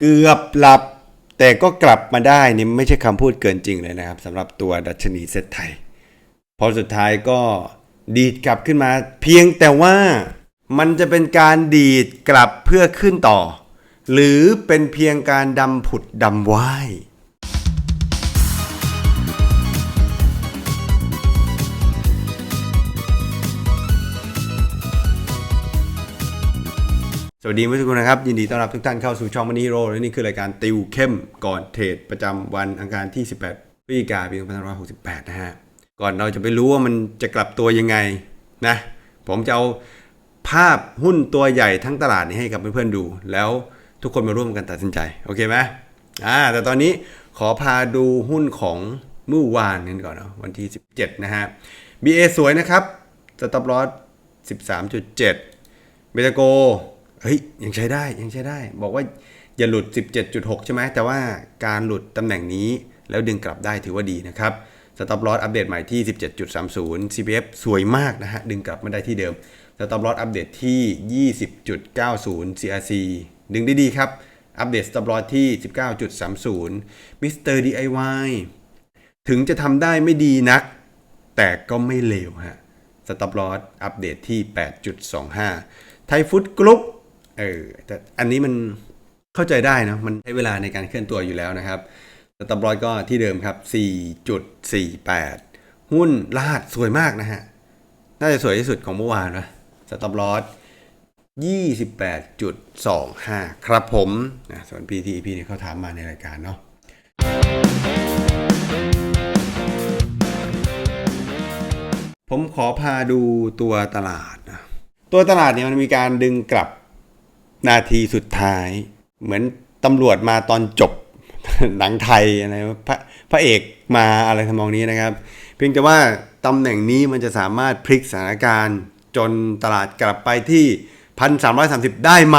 เกือบหลับ แต่ก็กลับมาได้นี่ไม่ใช่คำพูดเกินจริงเลยนะครับสำหรับตัวดัชนีเซตไทย พอสุดท้ายก็ดีดกลับขึ้นมา เพียงแต่ว่ามันจะเป็นการดีดกลับเพื่อขึ้นต่อ หรือเป็นเพียงการดำผุดดำว่าย สวัสดีทุกคนนะครับ ยินดีต้อนรับทุกท่านเข้าสู่ช่องมันนี่โรและนี่คือรายการติวเข้มก่อนเทรดประจำวันอังคารที่ 18พฤศจิกายนปี2568 นะฮะ ก่อนเราจะไปรู้ว่ามันจะกลับตัวยังไงนะ ผมจะเอาภาพหุ้นตัวใหญ่ทั้งตลาดนี้ให้กับเพื่อนๆดู แล้วทุกคนมาร่วมกันตัดสินใจ โอเคไหมอ่าแต่ตอนนี้ขอพาดูหุ้นของเมื่อวานกันก่อนเนาะวันที่ 17 นะฮะ BA สวยนะครับสต็อปลอส13.7เบตาโก เฮ้ยยังใช้ได้ยังใช้ได้ บอกว่าอย่าหลุด 17.6 ใช่ไหมแต่ว่าการหลุดตำแหน่งนี้แล้วดึงกลับได้ถือว่าดีนะครับสต็อปลอสอัปเดตใหม่ที่ 17.30 CPF สวยมากนะฮะ ดึงกลับมาได้ที่เดิมสต็อปลอสอัปเดตที่ 20.90 CRC ดึงได้ดีครับ อัปเดตสต็อปลอสที่ 19.30 Mr. DIY ถึงจะทำได้ไม่ดีนัก แต่ก็ไม่เลวฮะสต็อปลอสอัปเดตที่ 8.25 ไทยฟุตกรุ๊ป เออแต่อันนี้มันเข้าใจได้นะมันใช้เวลาในการเคลื่อนตัวอยู่แล้วนะครับสต็อปลอสก็ที่เดิมครับ 4.48 หุ้นลาดสวยมากนะฮะ น่าจะสวยที่สุดของเมื่อวานนะสต็อปลอส28.25 ครับผมนะส่วน PTEP เนี่ยเขาถามมาในรายการเนาะผมขอพาดูตัวตลาดนะตัวตลาดเนี่ยมันมีการดึงกลับ นาทีสุดท้าย เหมือนตำรวจมาตอนจบหนังไทยอะไรพระพระเอกมาอะไรทำนองนี้นะครับ เพียงแต่ว่าตำแหน่งนี้มันจะสามารถพลิกสถานการณ์ จนตลาดกลับไปที่ 1,330 ได้ไหม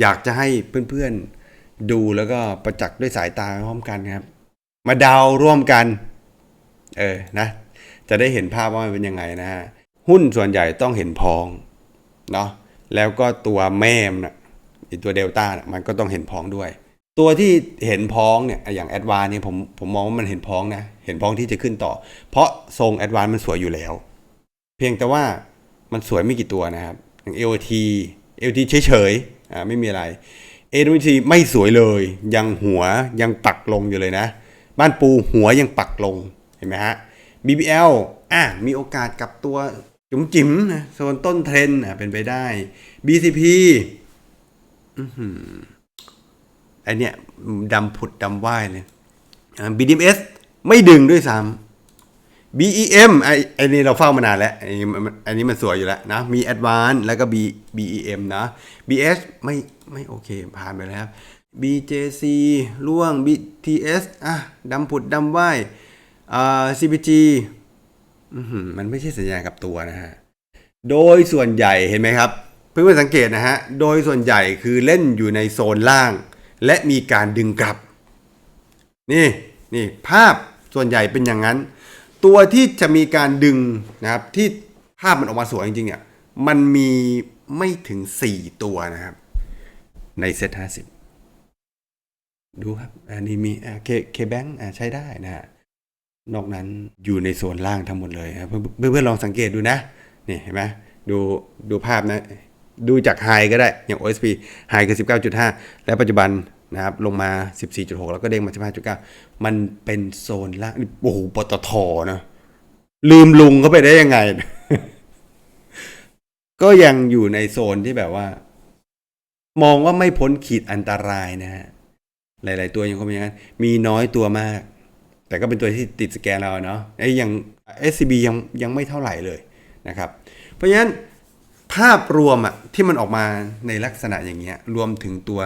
อยากจะให้เพื่อนๆดูแล้วก็ประจักษ์ด้วยสายตาพร้อมกันครับ มาเดาร่วมกัน เออนะ จะได้เห็นภาพว่ามันเป็นยังไงนะฮะหุ้นส่วนใหญ่ต้องเห็นพ้อง เนาะ แล้วก็ตัวแม่มนะไอตัวเดลต้านะมันก็ต้องเห็นพ้องด้วย ตัวที่เห็นพ้องเนี่ยอย่างแอดวานเนี่ยผมผมมองว่ามันเห็นพ้องนะ เห็นพ้องที่จะขึ้นต่อ เพราะทรงแอดวานมันสวยอยู่แล้ว เพียงแต่ว่ามันสวยไม่กี่ตัวนะครับอย่าง LT LT เฉยๆอ่าไม่มีอะไร AWT ไม่สวยเลย ยังหัวยังปักลงอยู่เลยนะ บ้านปูหัวยังปักลงเห็นไหมฮะ BBL อะมีโอกาสกับตัว จุ๋มจิ๋มนะโซนต้นเทรนด์อะเป็นไปได้ BCP อือหือไอเนี้ยดำผุดดำว่ายเลย BDMs ไม่ดึงด้วยซ้ำ BEM ไอไอนี่เราเฝ้ามานานแล้วไอนี้อันนี้มันสวยอยู่แล้วนะ มี Advance แล้วก็ B BEM นะ BS ไม่ไม่โอเค ผ่านไปแล้ว BJC ล่วง BTS อะดำผุดดำว่ายอ่า CPG มันไม่ใช่สัญญาณกับตัวนะฮะ โดยส่วนใหญ่เห็นไหมครับ เพื่อนๆสังเกตนะฮะ โดยส่วนใหญ่คือเล่นอยู่ในโซนล่าง และมีการดึงกลับ นี่นี่ภาพส่วนใหญ่เป็นอย่างนั้น ตัวที่จะมีการดึงนะครับที่ภาพมันออกมาสวยจริงๆเนี่ยมันมีไม่ถึง 4 ตัวนะครับ ในเซ็ต50ดูครับอันนี้มีเคเคแบงค์ใช้ได้นะฮะ นอกนั้นอยู่ในโซนล่างทั้งหมดเลยครับเพื่อนๆลองสังเกตดูนะนี่เห็นไหมดูดูภาพนะ ดูจากไฮก็ได้อย่าง OSP ไฮคือ 19.5 และปัจจุบันนะครับลงมา 14.6 แล้วก็เด้งมา 15.9 มันเป็นโซนล่างนี่โอ้โหปตทนะลืมลุงเขาไปได้ยังไง ก็ยังอยู่ในโซนที่แบบว่า มองว่าไม่พ้นขีดอันตรายนะฮะหลาย ๆ ตัวยังคงเป็นอย่างนั้นมีน้อยตัวมาก แต่ก็เป็นตัวที่ติดสแกนเราเนาะไอ้ยัง SCB ยังยังไม่เท่าไหร่เลยนะครับ เพราะฉะนั้นภาพรวมอะที่มันออกมาในลักษณะอย่างเงี้ยรวมถึงตัว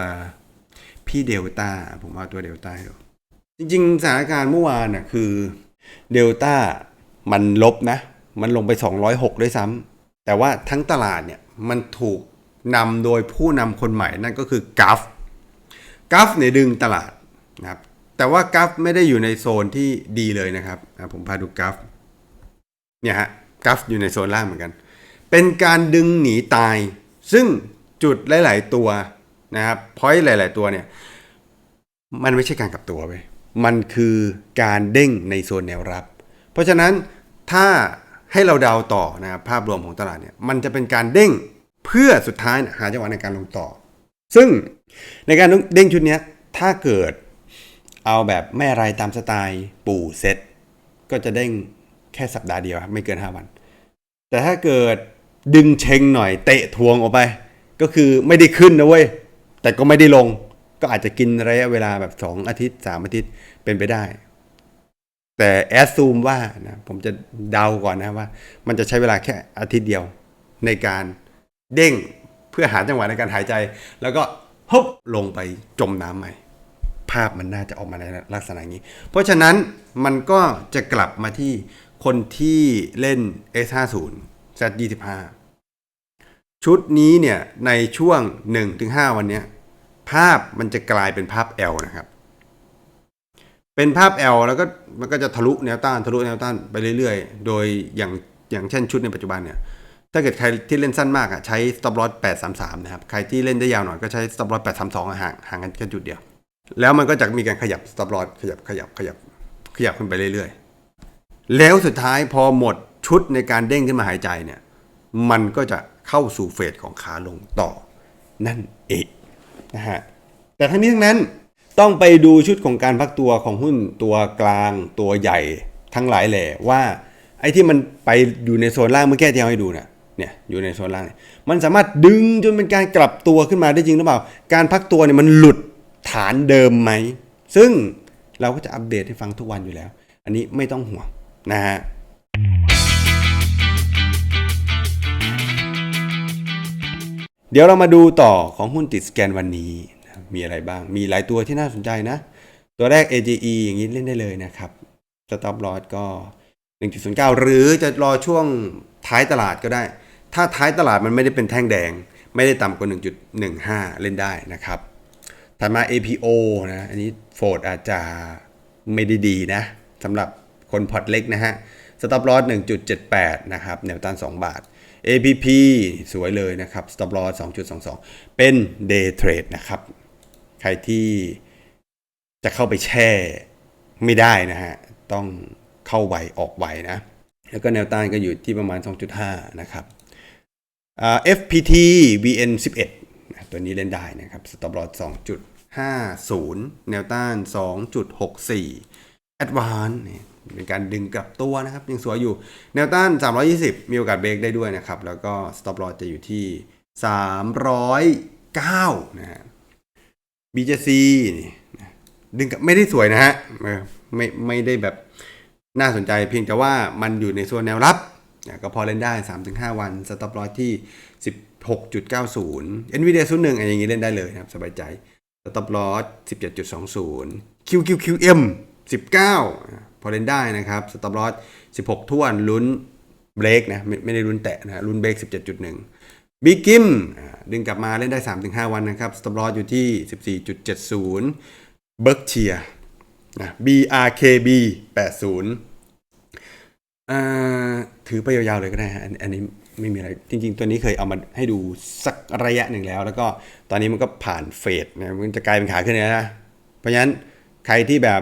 พี่เดลต้าผมเอาตัวเดลต้าดูจริงๆสถานการณ์เมื่อวานน่ะคือเดลต้ามันลบนะ มันลงไป 206 ด้วยซ้ำแต่ว่าทั้งตลาดเนี่ยมันถูกนำโดยผู้นำคนใหม่นั่นก็คือกัฟกัฟเนี่ยดึงตลาดนะครับ แต่ว่ากัฟไม่ได้อยู่ในโซนที่ดีเลยนะครับผมพาดูกัฟเนี่ยฮะกัฟอยู่ในโซนล่างเหมือนกัน เป็นการดึงหนีตาย ซึ่งจุดหลาย ๆ ตัวนะครับพอยต์หลาย ๆ ตัวเนี่ย มันไม่ใช่การกลับตัวไปมันคือการเด้งในโซนแนวรับ เพราะฉะนั้นถ้าให้เราเดาต่อนะครับภาพรวมของตลาดเนี่ยมันจะเป็นการเด้งเพื่อสุดท้ายหาจังหวะในการลงต่อ ซึ่งในการเด้งชุดนี้ถ้าเกิด เอาแบบไม่อะไรตามสไตล์ปู่เซตก็จะเด้งแค่สัปดาห์เดียวครับไม่เกิน 5 วัน แต่ถ้าเกิดดึงเชงหน่อยเตะทวงออกไป ก็คือไม่ได้ขึ้นนะเว้ย แต่ก็ไม่ได้ลง ก็อาจจะกินระยะเวลาแบบ 2 อาทิตย์ 3 อาทิตย์เป็นไปได้ แต่แอดซูมว่านะผมจะเดาก่อนนะว่า มันจะใช้เวลาแค่อาทิตย์เดียวในการเด้งเพื่อหาจังหวะในการหายใจ แล้วก็ฮบลงไปจมน้ำใหม่ ภาพมันน่าจะออกมาในลักษณะนี้ เพราะฉะนั้นมันก็จะกลับมาที่คนที่เล่น S50 Z25 ชุดนี้เนี่ยในช่วง 1-5 วันนี้ภาพมันจะกลายเป็นภาพ L นะครับ เป็นภาพ L แล้วก็มันก็จะทะลุแนวต้านทะลุแนวต้านไปเรื่อยๆ โดยอย่างอย่างเช่นชุดในปัจจุบันเนี่ย ถ้าเกิดใครที่เล่นสั้นมากอะใช้ stop loss 833 นะครับ ใครที่เล่นได้ยาวหน่อยก็ใช้ stop loss 832อะห่างห่างกันแค่จุดเดียว แล้วมันก็จะมีการขยับ stop loss ขยับขยับขยับขยับขึ้นไปเรื่อยๆ แล้วสุดท้ายพอหมดชุดในการเด้งขึ้นมาหายใจเนี่ย มันก็จะเข้าสู่เฟสของขาลงต่อ นั่นเองนะฮะ แต่ทั้งนี้ทั้งนั้นต้องไปดูชุดของการพักตัวของหุ้นตัวกลางตัวใหญ่ทั้งหลายแหล่ว่าไอ้ที่มันไปอยู่ในโซนล่างเมื่อแก้ที่เอาให้ดูเนี่ยเนี่ยอยู่ในโซนล่าง มันสามารถดึงจนเป็นการกลับตัวขึ้นมาได้จริงหรือเปล่า การพักตัวเนี่ยมันหลุด ฐานเดิมไหม ซึ่งเราก็จะอัปเดตให้ฟังทุกวันอยู่แล้ว อันนี้ไม่ต้องห่วงนะฮะเดี๋ยวเรามาดูต่อของหุ้นติดสแกนวันนี้มีอะไรบ้าง มีหลายตัวที่น่าสนใจนะ ตัวแรก AGE อย่างนี้เล่นได้เลยนะครับ Stop Loss ก็ 1.09 หรือจะรอช่วงท้ายตลาดก็ได้ ถ้าท้ายตลาดมันไม่ได้เป็นแท่งแดง ไม่ได้ต่ำกว่า 1.15 เล่นได้นะครับ ถัดมา APO นะ อันนี้โฟดอาจจะไม่ได้ดีนะสำหรับคนพอร์ตเล็กนะฮะ Stop Loss 1.78 นะครับ แนวต้าน 2 บาท APP สวยเลยนะครับ Stop Loss 2.22 เป็น Day Trade นะครับ ใครที่จะเข้าไปแช่ไม่ได้นะฮะ ต้องเข้าไวออกไวนะ แล้วก็แนวต้านก็อยู่ที่ประมาณ 2.5 นะครับ FPT VN 11 ตัวนี้เล่นได้นะครับ Stop Loss 2.50 แนวต้าน 2.64 Advance เนี่ยเป็นการดึงกลับตัวนะครับ ยังสวยอยู่ แนวต้าน 320 มีโอกาสเบรกได้ด้วยนะครับ แล้วก็ Stop Loss จะอยู่ที่ 309 นะฮะ BJC นี่ดึงกลับไม่ได้สวยนะฮะ ไม่ไม่ได้แบบน่าสนใจเพียงแต่ว่ามันอยู่ในโซนแนวรับนะก็พอเล่นได้ 3-5 วัน Stop Loss ที่ 16.90 Nvidia 01อะไรอย่างนี้เล่นได้เลยนะครับ สบายใจ Stop Loss 17.20 QQQM 19 พอเล่นได้นะครับ Stop Loss 16 ท่วนลุ้นเบรกนะไม่ไม่ได้ลุ้นแตะนะลุ้นเบรก17.1บิ๊กกิมดึงกลับมาเล่นได้ 3-5 วันนะครับ Stop Loss อยู่ที่ 14.70 เบิร์กเชียนะ BRKB 80อ่าถือไปยาวๆเลยก็ได้ฮะอันนี้ ไม่มีอะไร จริง ๆ ตัวนี้เคยเอามาให้ดูสักระยะหนึ่งแล้ว แล้วก็ตอนนี้มันก็ผ่านเฟสนะมันจะกลายเป็นขาขึ้นนะ เพราะฉะนั้นใครที่แบบ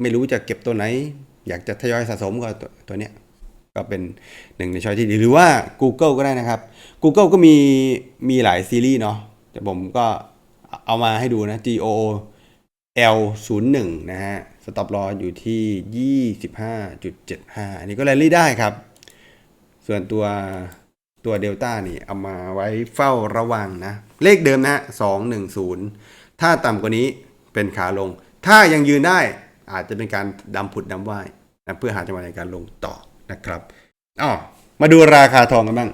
ไม่รู้จะเก็บตัวไหน อยากจะทยอยสะสมก็ตัวเนี้ยก็เป็นหนึ่งในช้อยที่ดีหรือว่า Google ก็ได้นะครับ Google ก็มีมีหลายซีรีส์เนาะแต่ผมก็เอามาให้ดูนะ G O L 0 1นะฮะ Stop Loss อยู่ที่ 25.75 อันนี้ก็แรลลี่ได้ครับ ส่วนตัวตัวเดลต้านี่เอามาไว้เฝ้าระวังนะ เลขเดิมนะฮะ210ถ้าต่ำกว่านี้เป็นขาลง ถ้ายังยืนได้อาจจะเป็นการดำผุดดำว่ายนะเพื่อหาจังหวะในการลงต่อนะครับอ๋อมาดูราคาทองกันบ้าง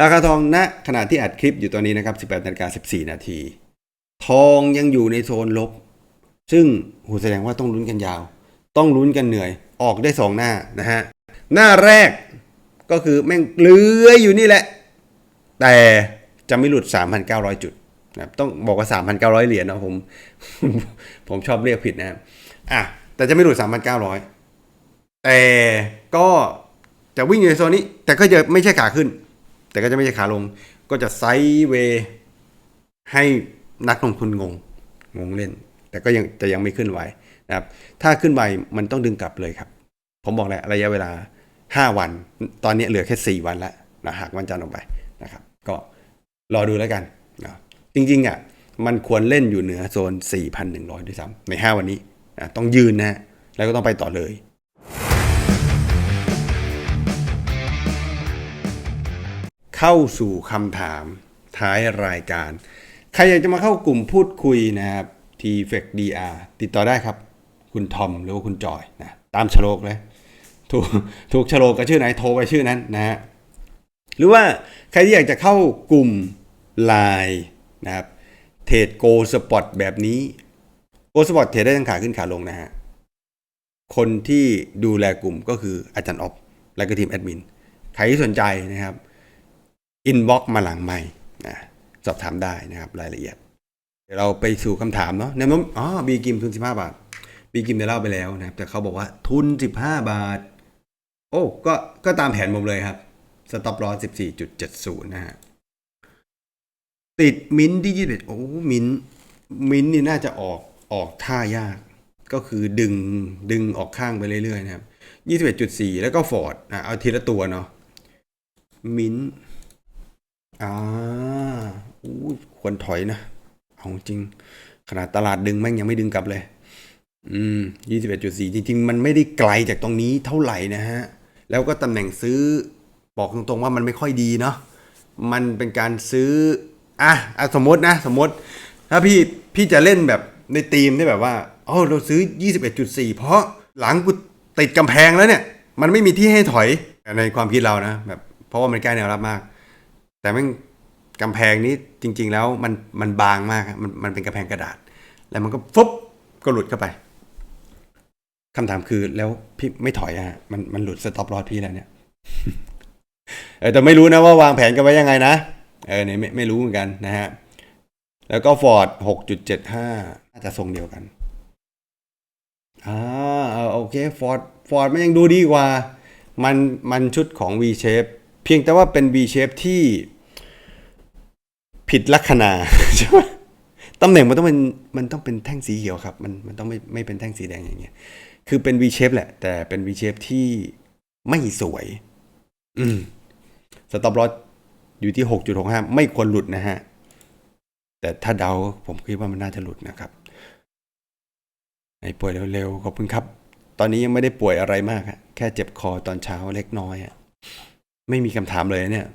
ราคาทองณขณะที่อัดคลิปอยู่ตอนนี้นะครับ 18นาฬิกา14 นาที ทองยังอยู่ในโซนลบ ซึ่งโหแสดงว่าต้องลุ้นกันยาว ต้องลุ้นกันเหนื่อย ออกได้สองหน้านะฮะ หน้าแรก ก็คือแม่งเลื้อยอยู่นี่แหละ แต่จะไม่หลุด 3,900 จุดนะครับต้องบอกว่า 3,900 เหรียญนะผม ผมชอบเรียกผิดนะครับอะแต่จะไม่หลุด 3,900 แต่ก็จะวิ่งอยู่ในโซนนี้ แต่ก็จะไม่ใช่ขาขึ้น แต่ก็จะไม่ใช่ขาลง ก็จะไซด์เวย์ให้นักลงทุนงง งงเล่น แต่ก็ยังจะยังไม่ขึ้นไหวนะครับ ถ้าขึ้นไหวมันต้องดึงกลับเลยครับ ผมบอกแล้วระยะเวลา 5 วัน ตอนนี้เหลือแค่ 4 วันแล้วนะหักวันจันทร์ออกไปนะครับ ก็รอดูแล้วกันนะจริงๆอะมันควรเล่นอยู่เหนือโซน 4,100 ด้วยซ้ำใน 5 วันนี้นะต้องยืนนะแล้วก็ต้องไปต่อเลยเข้าสู่คำถามท้ายรายการ ใครอยากจะมาเข้ากลุ่มพูดคุยนะครับ t f e c DR ติดต่อได้ครับ คุณทอมหรือว่าคุณจอยนะตามฉลกเลย ถูกถูกฉลกกับชื่อไหนโทรไปชื่อนั้นนะฮะหรือว่าใครที่อยากจะเข้ากลุ่ม Line นะครับเทรดโกสปอตแบบนี้โกสปอตเทรดได้ทั้งขาขึ้นขาลงนะฮะคนที่ดูแลกลุ่มก็คืออาจารย์ออฟและก็ทีมแอดมินใครที่สนใจนะครับอินบ็อกมาหลังไม่นะสอบถามได้นะครับรายละเอียด เดี๋ยวเราไปสู่คำถามเนาะแนวโน้มอ๋อบีกิมทุน 15 บาทบีกิมได้เล่าไปแล้วนะครับแต่เขาบอกว่าทุน 15 บาท โอ้ก็ก็ตามแผนผมเลยครับสต็อปลอส14.70นย์นะฮะติดมิ้นท์ที่21โอ้มิ้นมิ้นนี่น่าจะออกออกท่ายาก ก็คือดึงดึงออกข้างไปเรื่อยๆนะครับ21.4แล้วก็ฟอร์ดอะเอาทีละตัวเนาะมิ้นอ่าอู้ควรถอยนะ เอาจริง ขนาดตลาดดึงแม่งยังไม่ดึงกลับเลย อืม21.4จริงๆ มันไม่ได้ไกลจากตรงนี้เท่าไหร่นะฮะ แล้วก็ตำแหน่งซื้อบอกตรงๆว่ามันไม่ค่อยดีเนาะมันเป็นการซื้ออะอะสมมตินะ สมมติ ถ้าพี่พี่จะเล่นแบบในทีมที่แบบว่าอ๋อเราซื้อ 21.4 เพราะหลังกูติดกำแพงแล้วเนี่ย มันไม่มีที่ให้ถอยในความคิดเรานะแบบเพราะว่ามันใกล้แนวรับมาก แต่แม่งกำแพงนี้จริง ๆ แล้วมันมันบางมากมันมันเป็นกำแพงกระดาษ แล้วมันก็ฟุบก็หลุดเข้าไป คำถามคือแล้วพี่ไม่ถอยอะฮะมันมันหลุดสต็อปลอสพี่แล้วเนี่ยเออแต่ไม่รู้นะว่าวางแผนกันไว้ยังไงนะเออเนี่ยไม่ไม่รู้เหมือนกันนะฮะแล้วก็ฟอร์ดหกจุดเจ็ดห้าน่าจะทรงเดียวกันอ่าโอเคฟอร์ดฟอร์ดมันยังดูดีกว่า มันมันชุดของ V shape เพียงแต่ว่าเป็น V shape ที่ผิดลัคนาใช่ไหม ตำแหน่งมันต้องเป็นมันต้องเป็นแท่งสีเขียวครับ มันมันต้องไม่ไม่เป็นแท่งสีแดงอย่างเงี้ย คือเป็น V shape แหละ แต่เป็น V shape ที่ไม่สวย อืมสต็อปลอสอยู่ที่ 6.65 ไม่ควรหลุดนะฮะ แต่ถ้าเดาผมคิดว่ามันน่าจะหลุดนะครับไอ้ป่วยเร็วๆขอบคุณครับ ตอนนี้ยังไม่ได้ป่วยอะไรมากฮะแค่เจ็บคอตอนเช้าเล็กน้อยอะไม่มีคำถามเลยเนี่ย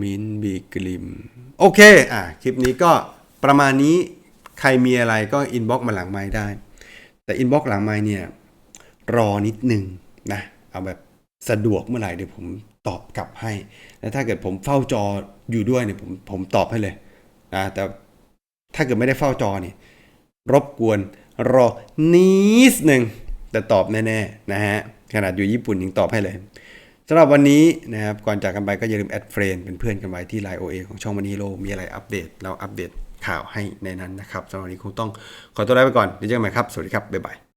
มินบีกลิมโอเค อะ คลิปนี้ก็ประมาณนี้ใครมีอะไรก็อินบ็อกมาหลังไม้ได้ แต่อินบ็อกหลังไม้เนี่ย รอนิดนึงนะ เอาแบบสะดวกเมื่อไหร่เดี๋ยวผมตอบกลับให้ แล้วถ้าเกิดผมเฝ้าจออยู่ด้วยเนี่ยผมผมตอบให้เลยนะแต่ถ้าเกิดไม่ได้เฝ้าจอเนี่ยรบกวนรอนิดหนึ่งแต่ตอบแน่ๆนะฮะขนาดอยู่ญี่ปุ่นยังตอบให้เลย สำหรับวันนี้นะครับก่อนจากกันไปก็อย่าลืมแอดเฟรนเป็นเพื่อนกันไว้ที่ Line OA ของช่องมันฮีโร่มีอะไรอัปเดต เราอัปเดตข่าวให้ในนั้นนะครับสำหรับวันนี้คงต้องขอตัวลาไปก่อนเดี๋ยวเจอกันใหม่ครับ สวัสดีครับ บ๊ายบาย